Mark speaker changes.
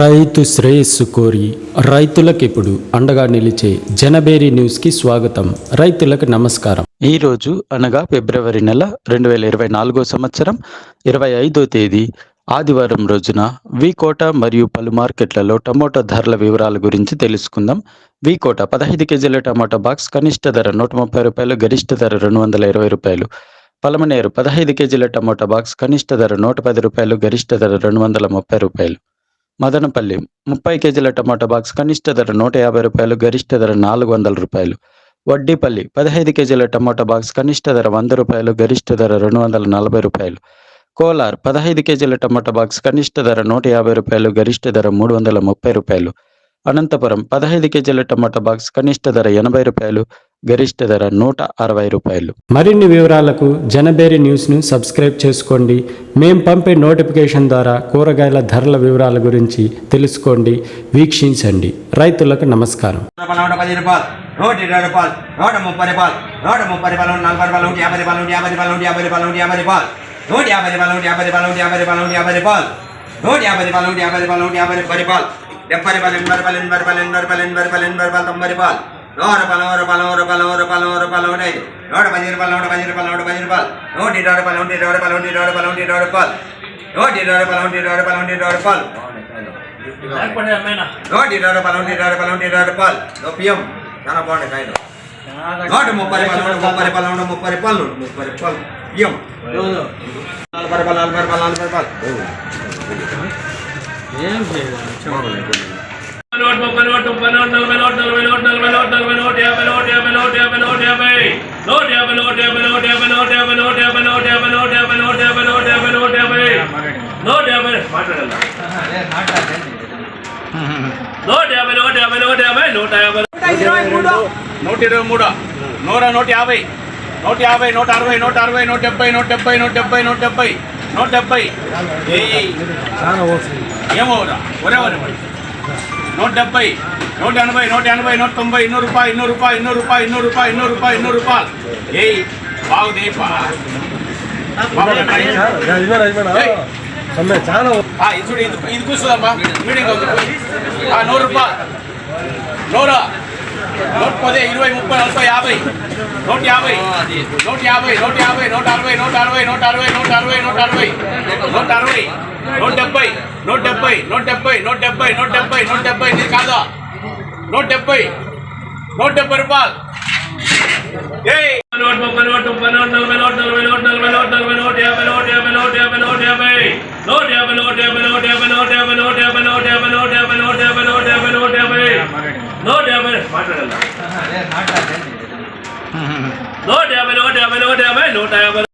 Speaker 1: రైతు శ్రేయస్సు కోరి రైతులకు ఇప్పుడు అండగా నిలిచే జనబేరి న్యూస్కి స్వాగతం. రైతులకు నమస్కారం. ఈ రోజు అనగా ఫిబ్రవరి నెల రెండు వేల ఇరవై నాలుగో సంవత్సరం ఇరవై ఐదో తేదీ ఆదివారం రోజున వీకోట మరియు పలు మార్కెట్లలో టమోటా ధరల వివరాల గురించి తెలుసుకుందాం. వీకోట పదహైదు కేజీల టమాటా బాక్స్ కనిష్ట ధర నూట ముప్పై రూపాయలు గరిష్ట ధర రెండు వందల ఇరవై రూపాయలు. పలమనేరు పదహైదు కేజీల టమోటా బాక్స్ కనిష్ట ధర నూట పది రూపాయలు గరిష్ట ధర రెండు వందల ముప్పై రూపాయలు. మదనపల్లి ముప్పై కేజీల టమాటా బాక్స్ కనిష్ట ధర నూట యాభై రూపాయలు గరిష్ట ధర నాలుగు వందల రూపాయలు. వడ్డీపల్లి పదహైదు కేజీల టమాటా బాక్స్ కనిష్ట ధర వంద రూపాయలు గరిష్ట ధర రెండు వందల నలభై రూపాయలు. కోలార్ పదహైదు కేజీల టమాటా బాక్స్ కనిష్ట ధర నూట యాభై రూపాయలు గరిష్ట ధర మూడు వందల ముప్పై రూపాయలు. అనంతపురం పదహైదు కేజీల టమాటా బాక్స్ కనిష్ట ధర ఎనభై రూపాయలు గరిష్ట ధర నూట అరవై రూపాయలు మరిన్ని వివరాలకు జనబేరి న్యూస్ను సబ్స్క్రైబ్ చేసుకోండి మేం పంపే నోటిఫికేషన్ ద్వారా కూరగాయల ధరల వివరాల గురించి తెలుసుకోండి వీక్షించండి రైతులకు నమస్కారం
Speaker 2: నూట ఇరవై రూపాయలు నూట ముప్పై రూపాయలు నూట ముప్పై రూపాయలు నలభై రూపాయలు నూట యాభై రూపాయలు నూట యాభై రూపాయలు నూట యాభై రూపాయలు నూట యాభై రూపాయలు నూట యాభై రూపాయలు నూట యాభై రూపాయలు నూట యాభై రూపాయలు నూట యాభై రూపాయలు నూట యాభై రూపాయలు నూట యాభై రూపాయలు నూట యాభై రూపాయలు డెబ్బై రూపాయలు ఎనభై రూపాయలు ఎనభై రూపాయలు ఎనభై రూపాయలు ఎనభై రూపాయలు ఎనభై రూపాయలు తొంభై రూపాయలు நூறு ரூபாய் நூறு ரூபாய் நூறு ரூபாய் நூறு ரூபாய் நூறு ரூபாய் நூறு ஐந்து நூறு பதி ரூபாய் நூறு பதி ரூபாய் நூறு பதி ரூபாய் நூற்றி இருபது ரூபாய் நூற்றி இருபது ரூபாய் நூற்றி இருபது ரூபாய் நூற்றி இருபது ரூபாய் நூற்றி இருபது ரூபாய் நூற்றி இருபது ரூபாய் நூற்றி இருபது ரூபாய் నూట ఇరవై రూపాయలు నూట ఇరవై రూపాయలు నూట ఇరవై రూపాయలు రూపాయం చాలా బాగుంది కాయలు నూట ముప్పై రూపాయలు ముప్పై రూపాయలు నూట ముప్పై రూపాయలు ముప్పై రూపాయలు బియ్యం నలభై రూపాయలు నలభై రూపాయలు నలభై రూపాయలు
Speaker 3: నూట ముప్పై నూట ముప్పై నూట నలభై నూట నలభై నూట నలభై యాభై నోట్ యాభై నోట్ యాభై నోట్ యాభై నోట్ యాభై నోట్ యాభై నోట్ యాభై నోట్ యాభై నోట్ యాభై నోట్ యాభై నోట్ యాభై నోట్ యాభై మాట్లాడాల నోట్ యాభై నోట్ యాభై నోట్ యాభై నూట యాభై నూట ఇరవై మూడు నూర నూట యాభై నూట యాభై నూట అరవై నూట అరవై నూట డెబ్బై నూట డెబ్బై నూట డెబ్బై నూట డెబ్బై నూట డెబ్బై ఏయ్ ఏమో ఒరే నూట డెబ్బై నూట ఎనభై నూట ఎనభై నూట తొంభై ఇన్నూరు రూపాయలు ఇన్నూరు రూపాయలు ఇన్నూరు రూపాయలు ఇన్నూరు రూపాయలు ఇన్నూరు రూపాయలు ఇన్నూరు రూపాయలు ఏయ్ బాగుంది పా. బాగుంది. ఏయ్. ఆ, ఇది చూడు ఇది ఇది కూర్చోదమ్మా మీడియం ఉంది ఆ, నూరు రూపాయలు నూరు నూట పది ఇరవై ముప్పై నలభై యాభై నూట యాభై నూట యాభై నూట యాభై నూట అరవై నూట అరవై నూట అరవై నూట అరవై నూట అరవై నూట అరవై నూట డెబ్బై నూట డెబ్బై నూట డెబ్బై నూట డెబ్బై నూట డెబ్బై నూట డెబ్బై ఇది కాదా నూట డెబ్బై నూట డెబ్బై రూపాయలు ఏయ్ నూట ముప్పై నూట ముప్పై నూట నలభై నూట నలభై నూట నలభై నూట నలభై నూట యాభై నూట యాభై నూట యాభై నూట యాభై నూట యాభై నూట యాభై నూట యాభై నూట యాభై నూట యాభై నూట యాభై నూట యాభై నూట యాభై నూట యాభై నూట యాభై నూట యాభై మాట్లాడాల నూట యాభై నూట యాభై నూట యాభై నూట యాభై